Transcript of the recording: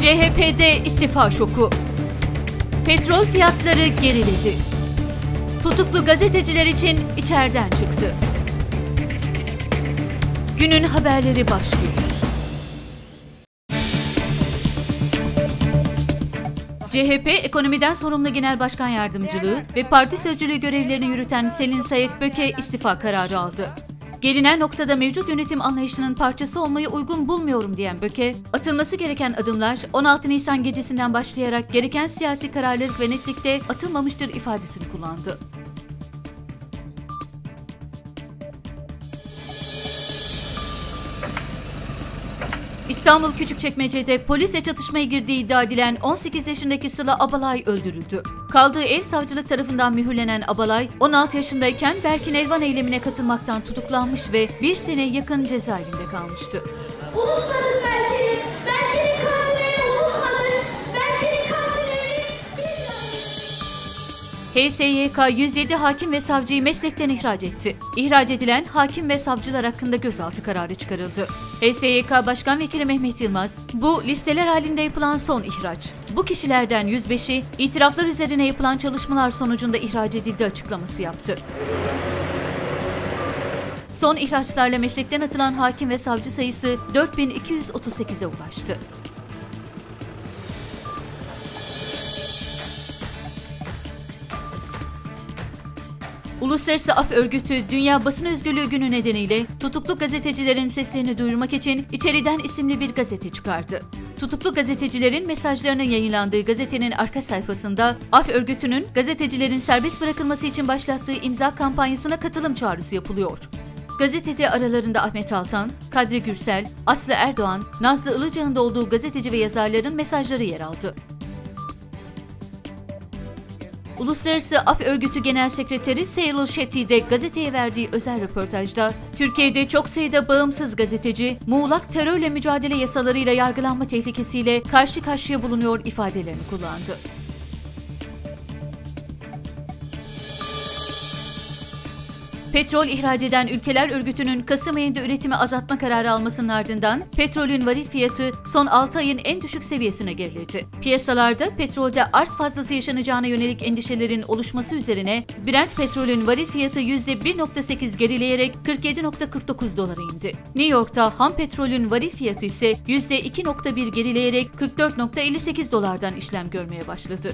CHP'de istifa şoku. Petrol fiyatları geriledi. Tutuklu gazeteciler için içeriden çıktı. Günün haberleri başlıyor. CHP Ekonomiden Sorumlu Genel Başkan Yardımcılığı ve parti sözcülüğü görevlerini yürüten Selin Sayık Böke istifa kararı aldı. Gelinen noktada mevcut yönetim anlayışının parçası olmayı uygun bulmuyorum diyen Böke, atılması gereken adımlar 16 Nisan gecesinden başlayarak gereken siyasi kararlılık ve netlikte atılmamıştır ifadesini kullandı. İstanbul Küçükçekmece'de polisle çatışmaya girdiği iddia edilen 18 yaşındaki Sıla Abalay öldürüldü. Kaldığı ev savcılık tarafından mühürlenen Abalay, 16 yaşındayken Berkin Elvan eylemine katılmaktan tutuklanmış ve bir sene yakın cezaevinde kalmıştı. Unutmadın HSYK 107 hakim ve savcıyı meslekten ihraç etti. İhraç edilen hakim ve savcılar hakkında gözaltı kararı çıkarıldı. HSYK Başkan Vekili Mehmet Yılmaz, bu listeler halinde yapılan son ihraç. Bu kişilerden 105'i itiraflar üzerine yapılan çalışmalar sonucunda ihraç edildi açıklaması yaptı. Son ihraçlarla meslekten atılan hakim ve savcı sayısı 4238'e ulaştı. Uluslararası Af Örgütü Dünya Basın Özgürlüğü Günü nedeniyle tutuklu gazetecilerin seslerini duyurmak için İçeriden isimli bir gazete çıkardı. Tutuklu gazetecilerin mesajlarının yayınlandığı gazetenin arka sayfasında Af Örgütü'nün gazetecilerin serbest bırakılması için başlattığı imza kampanyasına katılım çağrısı yapılıyor. Gazetede aralarında Ahmet Altan, Kadri Gürsel, Aslı Erdoğan, Nazlı Ilıca'nın da olduğu gazeteci ve yazarların mesajları yer aldı. Uluslararası Af Örgütü Genel Sekreteri Seylul Shetty de gazeteye verdiği özel röportajda, Türkiye'de çok sayıda bağımsız gazeteci, muğlak terörle mücadele yasalarıyla yargılanma tehlikesiyle karşı karşıya bulunuyor ifadelerini kullandı. Petrol ihraç eden ülkeler örgütünün Kasım ayında üretimi azaltma kararı almasının ardından petrolün varil fiyatı son 6 ayın en düşük seviyesine geriledi. Piyasalarda petrolde arz fazlası yaşanacağına yönelik endişelerin oluşması üzerine Brent petrolün varil fiyatı %1.8 gerileyerek 47.49 dolara indi. New York'ta ham petrolün varil fiyatı ise %2.1 gerileyerek 44.58 dolardan işlem görmeye başladı.